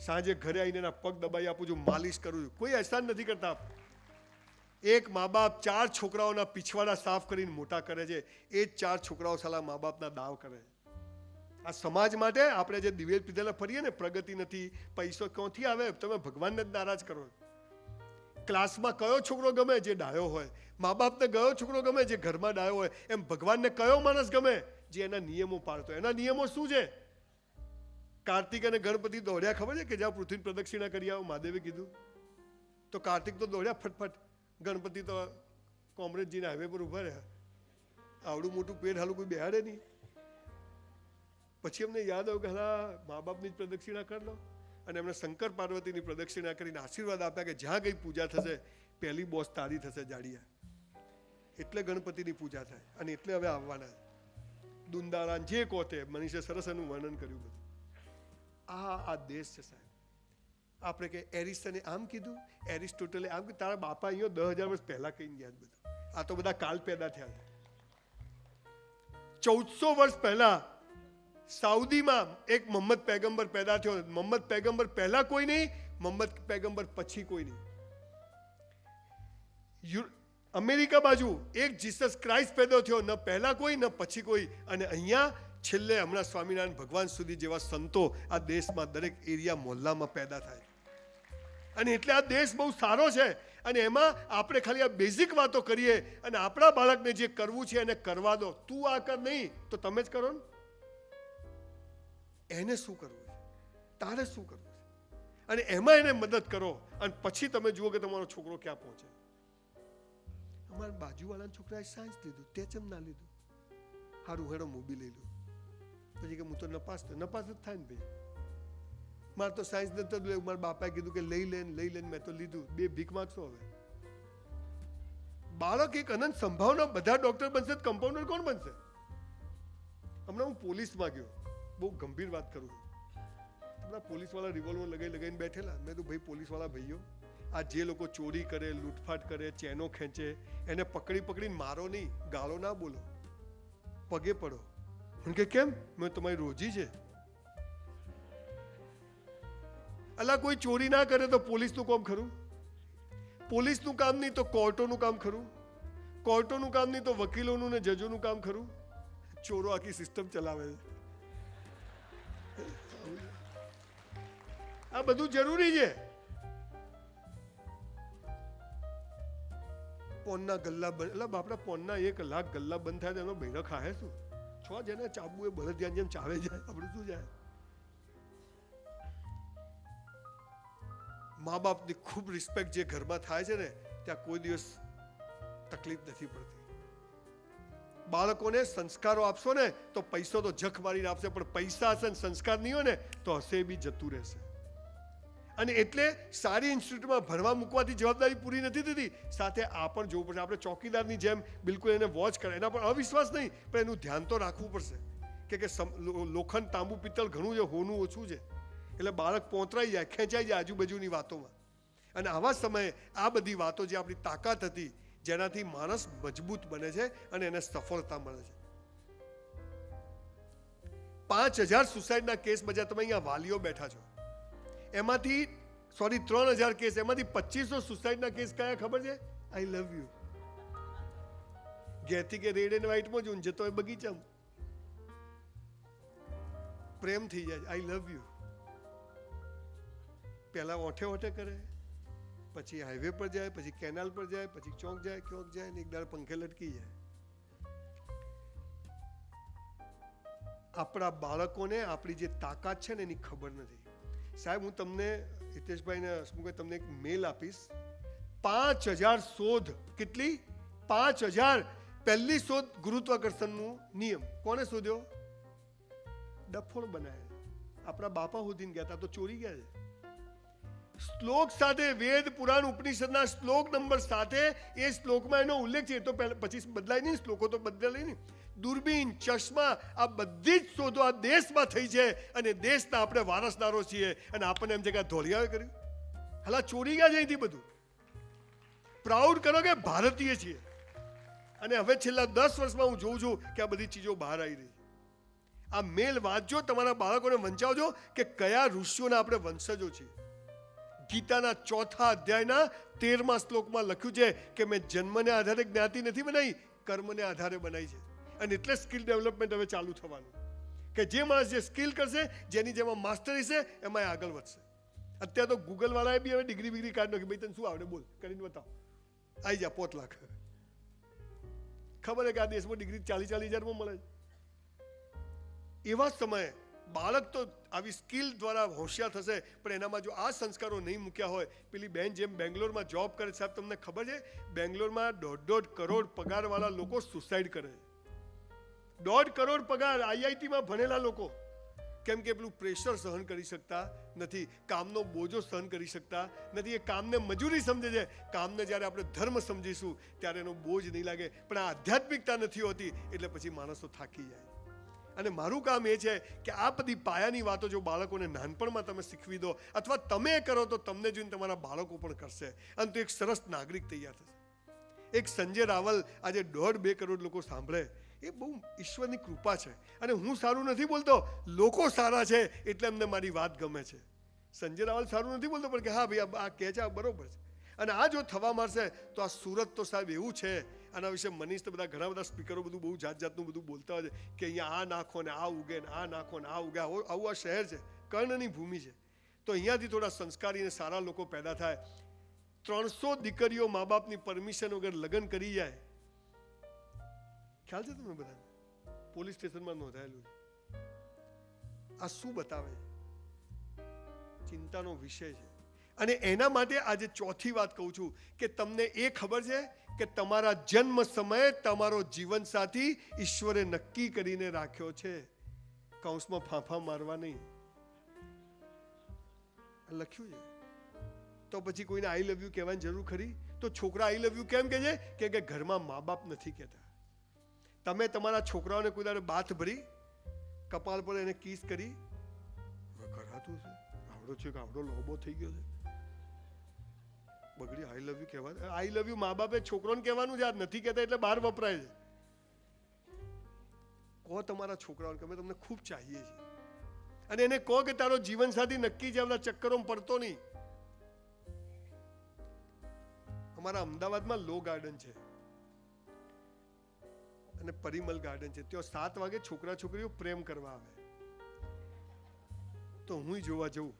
સાંજે ઘરે આવીને એના પગ દબાઈ આપું છું, માલિશ કરું છું. કોઈ અહેસાન નથી કરતા એક મા બાપ ચાર છોકરાઓના પીછવાડા સાફ કરીને મોટા કરે છે. એ જ ચાર છોકરાઓ સાલા મા બાપના દાવ કરે છે. આ સમાજ માટે આપણે જે દિવેલ પીધેલા ફરીએ ને, પ્રગતિ નથી, પૈસો ક્યાંથી આવે? તમે ભગવાનને જ નારાજ કરો ક્લાસમાં કયો છોકરો ગમે જે ડાયો હોય? મા બાપને કયો છોકરો ગમે જે ઘરમાં ડાયો હોય? એમ ભગવાનને કયો માણસ ગમે? જે એના નિયમો પાળતો એના નિયમો શું છે? કાર્તિક અને ગણપતિ દોડ્યા, ખબર છે કે જ્યાં પૃથ્વી પ્રદક્ષિણા કરી આવો, મહાદેવે કીધું? તો કાર્તિક તો દોડ્યા ફટફટ. ગણપતિ તો કોમરેજજીને હાઈવે પર ઊભા રહ્યા. આવડું મોટું પેટ હાલું કોઈ બેહાડે નહીં. પછી એમને યાદ આવ્યું કે હા મા બાપની જ પ્રદક્ષિણા કરી લો. અને એમણે શંકર પાર્વતીની પ્રદક્ષિણા કરીને આશીર્વાદ આપ્યા કે જ્યાં કઈ પૂજા થશે, પહેલી બોસ તારી થશે જાડિયા. એટલે ગણપતિની પૂજા થાય. અને એટલે હવે આવવાના. દુંદારા જે કોતે, મનીષે સરસ એનું વર્ણન કર્યું બધું. આ આ દેશ છે સાહેબ. આપણે કે એરિસ્ટને આમ કીધું, એરિસ્ટોટલે આમ કીધું, તારા બાપા અહીંયા દસ હજાર વર્ષ પહેલા કહીને ગયા બધું. આ તો બધા કાલ પેદા થયા છે. ચૌદસો વર્ષ પહેલા સાઉદીમાં એક મોહમ્મદ પેગમ્બર પેદા થયો. મોહમ્મદ પેગમ્બર પહેલા કોઈ નહીં, મોહમ્મદ પેગમ્બર પછી કોઈ નહીં. અમેરિકા બાજુ એક જીસસ ક્રાઇસ્ટ પેદો થયો. ન પહેલા કોઈ, ન પછી કોઈ. અને અહીંયા છેલ્લે હમણાં સ્વામિનારાયણ ભગવાન સુધી જેવા સંતો આ દેશમાં દરેક એરિયા મોહલ્લામાં પેદા થાય. અને એટલે આ દેશ બહુ સારો છે. અને એમાં આપણે ખાલી આ બેઝિક વાતો કરીએ અને આપણા બાળકને જે કરવું છે એને કરવા દો. તું આ કર નહીં તો તમે જ કરો ને. એને શું કરવું છે? તારે શું કરવું છે? અને એમાં એને મદદ કરો. અને પછી તમે જુઓ કે તમારો છોકરો ક્યાં પહોંચે. અમારા બાજુવાળાના છોકરાએ સાયન્સ લીધું તે ચમ ના લીધું. સારું હેડો, મૂબી લઈ લો. પછી કે હું તો નપાસ તો નપાસ જ થાય ને ભાઈ. મારે તો સાયન્સ નતો લેવું મારા બાપાએ કીધું કે લઈ લે લઈ લે મેં તો લીધું. બે ભીખ માગશો હવે. બાળક એક અનંત સંભાવના, બધા ડોક્ટર બનશે તો કમ્પાઉન્ડર કોણ બનશે? હમણાં હું પોલીસમાં ગયો. બહુ ગંભીર વાત કરું હમણાં પોલીસવાળા રિવોલ્વર લગાઈ લગાઈને બેઠેલા. મેં તો ભાઈ, પોલીસવાળા ભાઈઓ, આ જે લોકો ચોરી કરે, લૂંટફાટ કરે, ચેનો ખેંચે, એને પકડી પકડીને મારો નહીં, ગાળો ના બોલો. પગે પડો. મને કે કેમ મેં તમારી રોજી છે અલા કોઈ ચોરી ના કરે તો પોલીસનું કામ ખરું પોલીસનું કામ નહીં તો કોર્ટોનું કામ ખરું કોર્ટોનું કામ નહીં તો વકીલોનું ને જજોનું કામ ખરું ચોરો આખી સિસ્ટમ ચલાવે છે આ બધું જરૂરી છે પોનના ગલ્લા બંધ એટલે બાપડા પોનના એક લાખ ગલ્લા બંધ થાય તો એનો બૈરો ખાહે શું છો જેને ચાબુ એ બળદિયા જેમ ચાવે જાય આપણે શું જાય મા બાપની ખૂબ રિસ્પેક્ટ જે ઘરમાં થાય છે ને, ત્યાં કોઈ દિવસ તકલીફ નથી પડતી. બાળકોને સંસ્કારો આપશો ને, તો પૈસો તો જખ મારીને આપશે, પણ પૈસા હશે ને સંસ્કાર નહીં હોય ને, તો હશે બી જતું રહેશે. અને એટલે સારી ઇન્સ્ટિટ્યૂટમાં ભણવા મૂકવાથી જવાબદારી પૂરી નથી થતી. સાથે આ પણ જોવું પડશે. આપણે ચોકીદારની જેમ બિલકુલ એને વોચ કરે. એના પર અવિશ્વાસ નહીં, પણ એનું ધ્યાન તો રાખવું પડશે. કે કે લોખંડ, તાંબુ, પિત્તળ ઘણું છે, હોનું ઓછું છે. એટલે બાળક પોતરાઈ જાય, ખેંચાઈ જાય આજુબાજુની વાતોમાં. અને આવા સમયે આ બધી વાતો જે આપણી તાકાત હતી, જેનાથી માણસ મજબૂત બને છે અને એને સફળતા મળે છે. પાંચ હજાર સુસાઇડના કેસ બજાર તમે અહીંયા વાલીઓ બેઠા છો. એમાંથી સોરી ત્રણ હજાર કેસ. એમાંથી પચીસો સુસાઇડના કેસ કયા ખબર છે? આઈ લવ યુ ઘેરથી કે રેડ એન્ડ વ્હાઇટમાં જ જતો હોય બગીચામાં. પ્રેમ થઈ જાય. આઈ લવ યુ પહેલા ઓઠે ઓઠે કરે, પછી હાઈવે પર જાય, પછી કેનાલ પર જાય, પછી ચોક જાય ક્યોંક જાય ને એક દાડ પંખે લટકી જાય. આપણા બાળકોને આપણી જે તાકાત છે ને એની ખબર નથી. સાહેબ, હું તમને હિતેશભાઈને હસમુખભાઈ તમને એક મેલ આપીશ. પાંચ હજાર શોધ. કેટલી? પાંચ હજાર. પહેલી શોધ ગુરુત્વાકર્ષણનું નિયમ. કોને શોધ્યો? ડફોળ બનાવ્યા આપણા બાપા સુધીને ગયા તો ચોરી ગયા છે. શ્લોક સાથે વેદ, પુરાણ, ઉપનિષદના શ્લોક નંબર સાથે એ શ્લોકમાં એનો ઉલ્લેખ છે તો પછી બદલાય નહીં, શ્લોકો તો બદલાય નહીં. દૂરબીન, ચશ્મા, આ બધી જ શોધો આ દેશમાં થઈ છે અને દેશના આપણે વારસદારો છીએ અને આપણને એમ છે કે ધોળિયાએ કર્યું. હલા, ચોરી ગયા અહીંથી બધું? પ્રાઉડ કરો કે ભારતીય છીએ. અને હવે છેલ્લા દસ વર્ષમાં હું જોઉં છું કે આ બધી ચીજો બહાર આવી રહી આ મેલ વાંચજો, તમારા બાળકોને વંચાવજો કે કયા ઋષિઓના આપણે વંશજો છીએ. ગીતાના ચોથા અધ્યાયના તેરમા શ્લોકમાં લખ્યું છે કે મેં જન્મને આધારે જ્ઞાતિ નથી બનાવી, કર્મને આધારે બનાવી છે. અને એટલે સ્કિલ ડેવલપમેન્ટ હવે ચાલુ થવાનું. કે જે માણસ જે સ્કિલ કરશે, જેની જેમાં માસ્ટરી છે, એમાં એ આગળ વધશે. અત્યારે તો ગૂગલવાળાએ બી હવે ડિગ્રી બિગ્રી કાઢી નાખી. ભાઈ, તને શું આવડે? બોલ. કરીને બતાવ. આવી જા, પોત લાખ. ખબર છે કે આ દેશમાં ડિગ્રી ચાલીસ ચાલીસ હજારમાં મળે એવા સમયે બાળક તો આવી સ્કિલ દ્વારા હોશિયાર થશે, પણ એનામાં જો આ સંસ્કારો નહીં મૂક્યા હોય, પેલી બેન જેમ બેંગ્લોરમાં જોબ કરે સાહેબ, તમને ખબર છે? બેંગ્લોરમાં દોઢ દોઢ કરોડ પગારવાળા લોકો સુસાઇડ કરે છે. દોઢ કરોડ પગાર આઈઆઈટીમાં ભણેલા લોકો. કેમ કે પેલું પ્રેશર સહન કરી શકતા નથી, કામનો બોજો સહન કરી શકતા નથી, એ કામને મજૂરી સમજે છે. કામને જ્યારે આપણે ધર્મ સમજીશું, ત્યારે એનો બોજ નહીં લાગે. પણ આ આધ્યાત્મિકતા નથી હોતી, એટલે પછી માણસો થાકી જાય. અને મારું કામ એ છે કે આ બધી પાયાની વાતો જો બાળકોને નાનપણમાં તમે શીખવી દો, અથવા તમે કરો તો તમને જોઈને તમારા બાળકો પણ કરશે. અને તો એક સરસ નાગરિક તૈયાર થશે. એક સંજય રાવલ આજે દોઢ બે કરોડ લોકો સાંભળે. એ બહુ ઈશ્વરની કૃપા છે. અને હું સારું નથી બોલતો, લોકો સારા છે એટલે અમને મારી વાત ગમે છે. સંજય રાવલ સારું નથી બોલતો, પણ કે હા ભાઈ, આ- કહે છે, આ બરોબર છે. અને આ જો થવા મળશે તો આ સુરત તો સાહેબ એવું છે, આના વિશે મનીષ તો બધા ઘણા બધા સ્પીકરો બધું બહુ જાત જાતનું બધું બોલતા હોય છે, કે અહીંયા આ નાખો ને આ ઉગે ને આ નાખો ને આ ઉગે, આવું આ શહેર છે, કર્ણની ભૂમિ છે. તો અહીંયાથી થોડા સંસ્કારી અને સારા લોકો પેદા થાય. ત્રણસો દીકરીઓ મા બાપની પરમિશન વગર લગ્ન કરી જાય ખ્યાલ છે તમને બધાને? પોલીસ સ્ટેશનમાં નોંધાયેલું આ શું બતાવે ચિંતાનો વિષય છે. અને એના માટે આજે ચોથી વાત કહું છું કે તમને એ ખબર છે કે તમારા જન્મ સમયે તમારો જીવનસાથી ઈશ્વરે નક્કી કરીને રાખ્યો છે. કૌંસમાં ફાંફા મારવા નહીં. લખ્યું છે. તો પછી કોઈને આઈ લવ યુ કહેવાની જરૂર ખરી? તો છોકરા આઈ લવ યુ કેમ કે છે? કે ઘરમાં મા બાપ નથી કહેતા. તમે તમારા છોકરાઓને કોઈ દાડે બાથ ભરી, કપાળ પર એને કિસ કરી? કરાતું છે આવડો છે આવડો લોબો થઈ ગયો છે? બગડી આઈ લવ યુ કહેવા આઈ લવ યુ મા બાપે છોકરોને કહેવાનું છે આ નથી કહેતા એટલે બહાર વપરાય છે. કહો તમારા છોકરાઓને અમે તમને ખૂબ ચાહીએ છીએ. અને એને કહો કે તારો જીવનસાથી નક્કી છે આપણા ચક્કરોમાં પડતો નહીં. અમારા અમદાવાદમાં લો ગાર્ડન છે. અને પરિમલ ગાર્ડન છે. ત્યાં સાત વાગે છોકરા છોકરીઓ પ્રેમ કરવા આવે. તો હું જોવા જઉં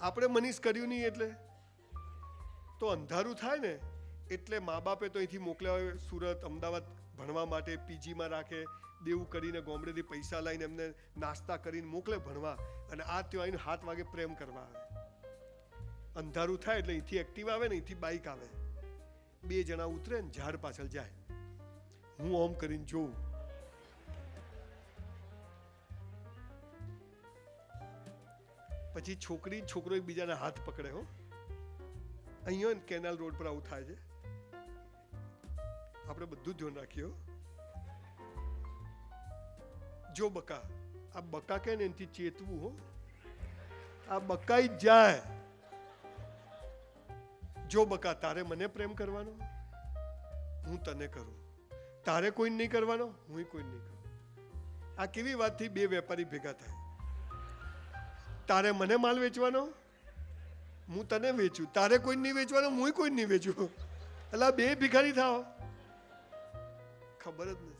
આપણે મનીષ કર્યું નહીં એટલે? તો અંધારું થાય ને, એટલે મા બાપે તો અહીંથી મોકલ્યા હોય સુરત, અમદાવાદ ભણવા માટે પીજીમાં રાખે, દેવું કરીને ગોમડેથી પૈસા લઈને એમને નાસ્તા કરીને મોકલે ભણવા. અને આ ત્યાં આવીને હાથ વાગે પ્રેમ કરવા આવે. અંધારું થાય એટલે અહીંથી એક્ટિવ આવે ને, અહીંથી બાઇક આવે. બે જણા ઉતરે ને ઝાડ પાછળ જાય. હું ઓમ કરીને જોઉં. પછી છોકરી છોકરો એકબીજાના હાથ પકડે હો. અહીંયા કેનાલ રોડ પર આવું થાય છે. આપણે બધું ધ્યાન રાખીએ જો બકા, આ બકા કે ને એનાથી ચેતવું હો. આ બકાઈ જાય. જો બકા, તારે મને પ્રેમ કરવાનો? હું તને કરું. તારે કોઈ નહીં કરવાનો? હું કોઈ નહીં કરું. આ કેવી વાતથી બે વેપારી ભેગા થાય? તારે મને માલ વેચવાનો? હું તને વેચું. તારે કોઈ નહીં વેચવાનો, હું કોઈ નહીં વેચું. એટલે બે ભિખારી થાવ ખબર જ નથી.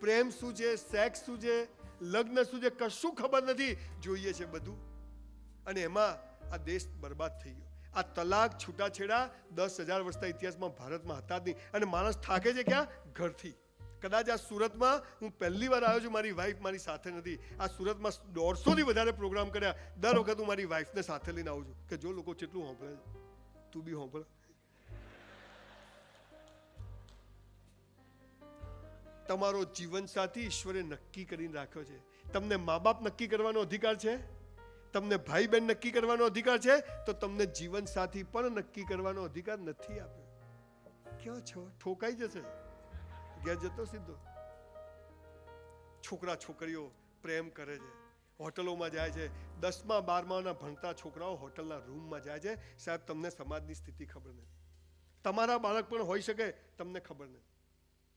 પ્રેમ શું છે? સેક્સ શું છે? લગ્ન શું છે? કશું ખબર નથી. જોઈએ છે બધું. અને એમાં આ દેશ બરબાદ થઈ ગયો. આ તલાક છૂટાછેડા દસ હજાર વર્ષના ઇતિહાસમાં ભારતમાં હતા જ નહીં. અને માણસ થાકે છે ક્યાં? ઘરથી. કદાચ આ સુરતમાં હું પહેલી વાર આવ્યો છું, મારી વાઈફ મારી સાથે નથી. આ સુરતમાં દોઢસોથી વધારે પ્રોગ્રામ કર્યા. દર વખત હું મારી વાઈફને સાથે લઈને આવું છું કે જો લોકો કેટલું સાંભળે તું બી સાંભળ. તમારો જીવનસાથી ઈશ્વરે નક્કી કરીને રાખ્યો છે. તમને મા બાપ નક્કી કરવાનો અધિકાર છે? તમને ભાઈ બહેન નક્કી કરવાનો અધિકાર છે, તો તમને જીવન સાથી પણ નક્કી કરવાનો અધિકાર નથી આપ્યો. ક્યાં છો? ઠોકાઈ જશે. ઘેર જતો સીધો. છોકરા છોકરીઓ પ્રેમ કરે છે. હોટલોમાં જાય છે. દસમા, બારમાના ભણતા છોકરાઓ હોટલના રૂમમાં જાય છે. સાહેબ, તમને સમાજની સ્થિતિ ખબર નથી. તમારા બાળક પણ હોઈ શકે, તમને ખબર નથી.